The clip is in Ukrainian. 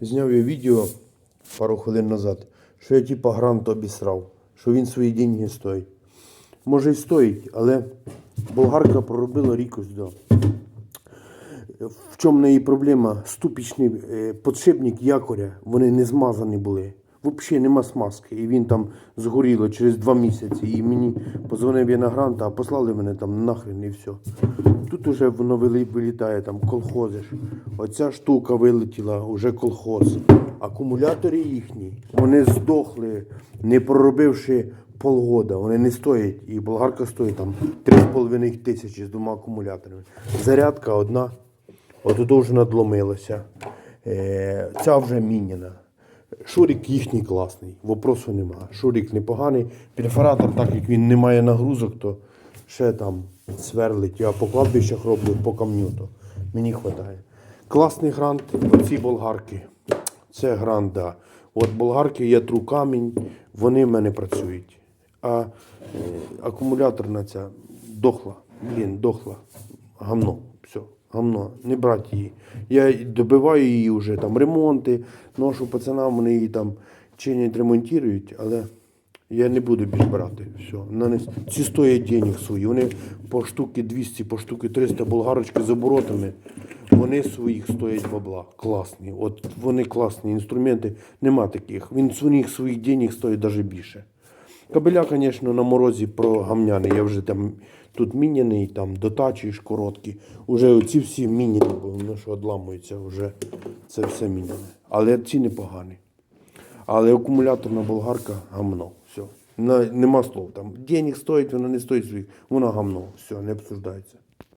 Зняв я відео пару хвилин назад, що я типа грант обісрав, що він свої деньги стоїть. Може і стоїть, але болгарка проробила рік ось до. В чому неї проблема? Ступічний е, подшипник якоря, вони не змазані були. Взагалі нема смазки. І він там згоріло через два місяці. І мені позвонив я на гранта, а послали мене там нахрен і все. Тут уже воно вилітає, там колхозиш. Оця штука вилетіла, вже колхоз. Акумулятори їхні, вони здохли, не проробивши полгода. Вони не стоять. І болгарка стоїть там 3,5 тисячі з двома акумуляторами. Зарядка одна. От вже надломилося. Е, ця вже міняна. Шурик їхній класний, вопросу нема. Шурик непоганий. Перфоратор, так як він не має нагрузок, то ще там сверлить. Я по кладбищах роблю по камню, мені вистачає. Класний грант, оці болгарки. Це грант, да. От болгарки я тру камінь, вони в мене працюють. А е, акумуляторна ця дохла. Блін, дохла. Гамно. Все, гамно. Не брати її. Я добиваю її вже там ремонти, ношу пацанам, вони її там чинять, ремонтують, але я не буду більш брати. Все. Не... Ці стоять денег свої. Вони по штуки 200, по штуки 300 болгарочки з оборотами. Вони своїх стоять бабла. Класні. От вони класні інструменти. Нема таких. Він своїх своїх денег стоїть навіть більше. Кабеля, звісно, на морозі прогамняний. Я вже там тут міняний, там дотачуєш короткі. Уже оці всі міняні, бо воно що одламується, вже це все міняне. Але ці непогані. Але акумуляторна болгарка гамно. Все. Нема слов. Там денег стоїть, вона не стоїть своїх. Вона гамно. Все, не обсуждається.